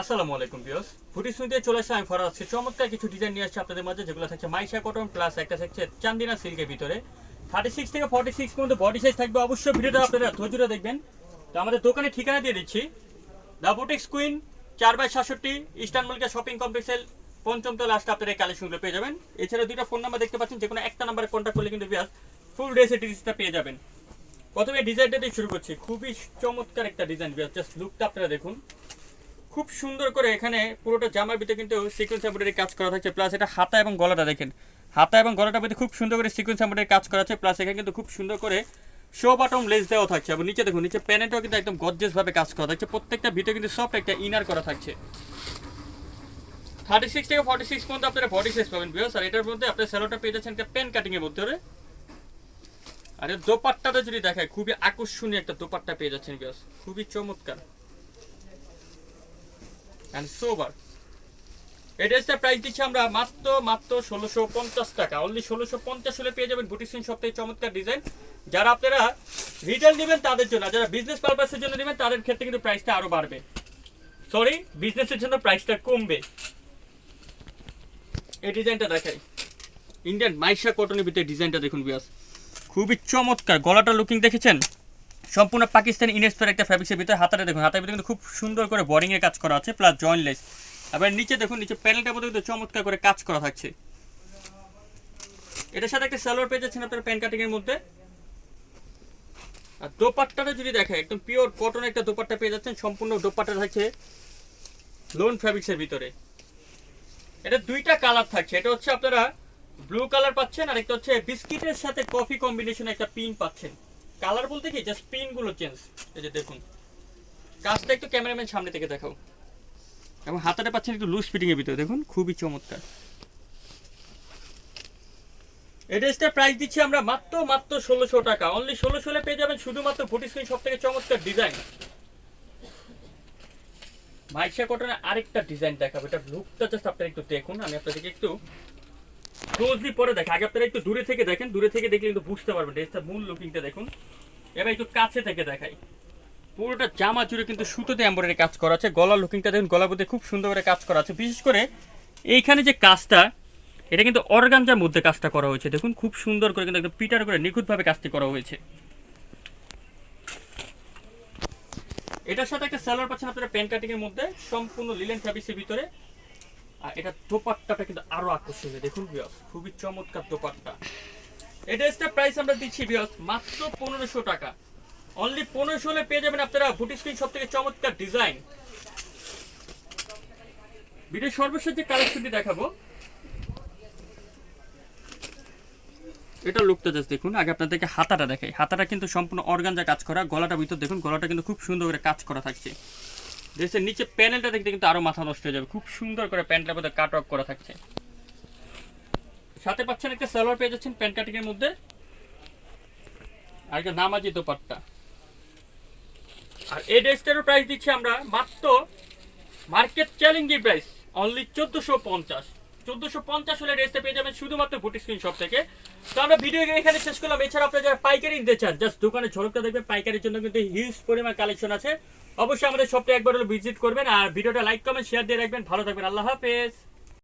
আসসালামু আলাইকুম বিয়স ফুটি শুনতে চলে আসে আমি ফরাজ আজকে চমৎকার কিছু ডিজাইন নিয়ে আসছি আপনাদের মাঝে, যেগুলো থাকছে মাইশা কটন প্লাস একটা থাকছে চান্দিনা সিল্কের ভিতরে। থার্টি সিক্স থেকে ফর্টি সিক্স পর্যন্ত বডি সাইজ থাকবে। অবশ্যই ভিডিওটা আপনারা ধৈর্য দেখবেন। তো আমাদের দোকানে ঠিকানা দিয়ে দিচ্ছি। দ্য বুটিক্স কুইন চার বাই সাতষট্টি ইস্টার্ন মল্লিকা শপিং কমপ্লেক্সের পঞ্চম তলা লাস্ট আপনারা এই কালেকশনগুলো পেয়ে যাবেন। এছাড়া দুইটা ফোন নাম্বার দেখতে পাচ্ছেন যে কোনো একটা নাম্বারে কন্ট্যাক্ট করলে কিন্তু বিয়াস ফুল ড্রেসের ডিটেলসটা পেয়ে যাবেন। প্রথমে ডিজাইনটা দিয়ে শুরু করছি। খুবই চমৎকার একটা ডিজাইন বিয়াস জাস্ট লুকটা আপনারা দেখুন। খুব সুন্দর করে এখানে পুরোটা জামার ভিতরে কিন্তু সিকোয়েন্স এমব্রয়ডারি কাজ করা থাকছে প্লাস এটা হাতা এবং গলাটা দেখেন। হাতা এবং গলাটার ভিতরে খুব সুন্দর করে সিকোয়েন্স এমব্রয়ডারি কাজ করা আছে প্লাস এখানে কিন্তু খুব সুন্দর করে শো বাটম লেস দেওয়া থাকছে। এবং নিচে দেখুন, নিচে প্যানেটও কিন্তু একদম গর্জেস ভাবে কাজ করা থাকছে। প্রত্যেকটা ভিতরে কিন্তু সফট একটা ইনার করা থাকছে। থার্টি সিক্স থেকে ফর্টি সিক্স পর্যন্ত আপনারা বডি সাইজ পাবেন বিয়স আর এটার মধ্যে আপনার স্যালোটা পেয়ে যাচ্ছেন একটা পেন কাটিংয়ের মধ্যে আর দোপাট্টাটা যদি দেখায়, খুবই আকর্ষণীয় একটা দোপাট্টা পেয়ে যাচ্ছেন বিয়স খুবই চমৎকার। অ্যান্ড সোবার এই ড্রেসটার প্রাইস দিচ্ছি আমরা মাত্র মাত্র ষোলোশো পঞ্চাশ টাকা। অনলি ষোলোশো পঞ্চাশ হলে পেয়ে যাবেন বুটিসিন সপ্তাহে চমৎকার ডিজাইন যারা আপনারা রিটেল নেবেন তাদের জন্য যারা বিজনেস পারপাসের জন্য নেবেন, তাদের ক্ষেত্রে কিন্তু প্রাইসটা আরও বাড়বে। সরি বিজনেসের জন্য প্রাইসটা কমবে। এই ডিজাইনটা দেখাই। ইন্ডিয়ান মাইশা কটনের ভিতরে ডিজাইনটা দেখুন বিয়াস খুবই চমৎকার। গলাটা লুকিং দেখেছেন? সম্পূর্ণ পাকিস্তানি ইনস্পায়ার একটা ফ্যাব্রিক্সের ভিতরে, হাতাটা দেখুন, হাতের ভিতরে কিন্তু খুব সুন্দর করে বোরিং এর কাজ করা আছে প্লাস জয়েন্টলেস আবার নিচে দেখুন, নিচে প্যানেলটার মধ্যে কিন্তু চমৎকার করে কাজ করা থাকছে। এটার সাথে একটা সালোয়ার পেয়ে যাচ্ছেন আপনার প্যান কাটিং এর মধ্যে। আর দোপাট্টাটা যদি দেখে একদম পিওর কটন একটা দোপাট্টা পেয়ে যাচ্ছেন, সম্পূর্ণ দোপাট্টা থাকছে লোন ফ্যাব্রিক্সের ভিতরে। এটা দুইটা কালার থাকছে, এটা হচ্ছে আপনারা ব্লু কালার পাচ্ছেন, আর একটা হচ্ছে বিস্কিটের সাথে কফি কম্বিনেশন একটা পিন পাচ্ছেন। কালার বলতে কি? জাস্ট পিনগুলো চেঞ্জ এই যে দেখুন। কাজটা একটু ক্যামেরাম্যান সামনে থেকে দেখাও। এবং হাতাটা পাচ্ছেন একটু লুজ ফিটিং এর ভিতরে। দেখুন, খুবই চমৎকার। এই ড্রেসটার প্রাইস দিচ্ছি আমরা মাত্র মাত্র ষোলোশো টাকা। অনলি ষোলোশো হলে পেয়ে যাবেন শুধুমাত্র ফুটি স্ক্রিন সব থেকে চমৎকার ডিজাইন মাইশা কটনের আরেকটা ডিজাইন দেখাবো। এটা লুকটা জাস্ট আপনারা একটু দেখুন। আমি আপনাদেরকে একটু ক্লোজলি পরে দেখেন আগে আপনারা একটু দূরে থেকে দেখেন, দূরে থেকে দেখলে কিন্তু বুঝতে পারবেন ড্রেসটার মূল লুকিংটা দেখুন। এবার একটু কাছে থেকে দেখাই। পুরোটা জামা জুড়ে কিন্তু সুতোতে এম্বয়ডারি কাজ করা আছে গলার লুকিংটা দেখুন, গলার মধ্যে খুব সুন্দর করে কাজ করা আছে। বিশেষ করে এইখানে যে কাজটা, এটা কিন্তু অর্গানজার মধ্যে কাজটা করা হয়েছে। দেখুন, খুব সুন্দর করে কিন্তু একদম পিটার করে, নিখুঁতভাবে কাজটি করা হয়েছে। এটার সাথে একটা স্যালোয়ার পাচ্ছেন আপনারা প্যান কাটিং এর মধ্যে, সম্পূর্ণ লিলেন ফ্যাব্রিক্সের ভিতরে। আর এটা দোপাট্টাটা কিন্তু আরও আকর্ষণীয়। দেখুন বিয়স খুবই চমৎকার দোপাট্টা। প্রাইস আমরা দিচ্ছি বিয়স মাত্র টাকা। অনলি পেয়ে যাবেন আপনারা স্ক্রিন চমৎকার ডিজাইন ভিডিও সর্বশেষ যে কালেকশনটি দেখাবো এটা লুকটা জাস্ট দেখুন। আগে আপনাদেরকে হাতাটা দেখাই। হাতাটা কিন্তু সম্পূর্ণ অর্গানজা কাজ করা, গলাটা ভিতর দেখুন, গলাটা কিন্তু খুব সুন্দর করে কাজ করা থাকছে। ড্রেসের নিচে প্যানেলটা দেখতে কিন্তু আরও মাথা নষ্ট হয়ে যাবে। খুব সুন্দর করে প্যান্টটার মধ্যে কাট অফ করা থাকছে। সাথে পাচ্ছেন একটা সালোয়ার পেয়ে যাচ্ছেন প্যান্ট কাটিং এর মধ্যে। আর একটা নামাজি দোপাট্টা। আর এই ড্রেসটারও প্রাইস দিচ্ছি আমরা মাত্র মার্কেট চ্যালেঞ্জিং প্রাইস অনলি চোদ্দোশো পঞ্চাশ। চোদ্দোশো পঞ্চাশ হলে ড্রেসটা পেয়ে যাবেন শুধুমাত্র বুটি স্ক্রিন শপ থেকে। তো আমরা ভিডিও এখানে শেষ করলাম। এছাড়া আপনারা যারা পাইকারি নিতে চান জাস্ট দোকানে ঝলকটা দেখবেন, পাইকারির জন্য কিন্তু হিউজ পরিমাণ কালেকশন আছে। অবশ্যই আমাদের শপটা একবার হলো ভিজিট করবেন আর ভিডিওটা লাইক কমেন্ট শেয়ার দিয়ে রাখবেন। ভালো থাকবেন। আল্লাহ হাফেজ।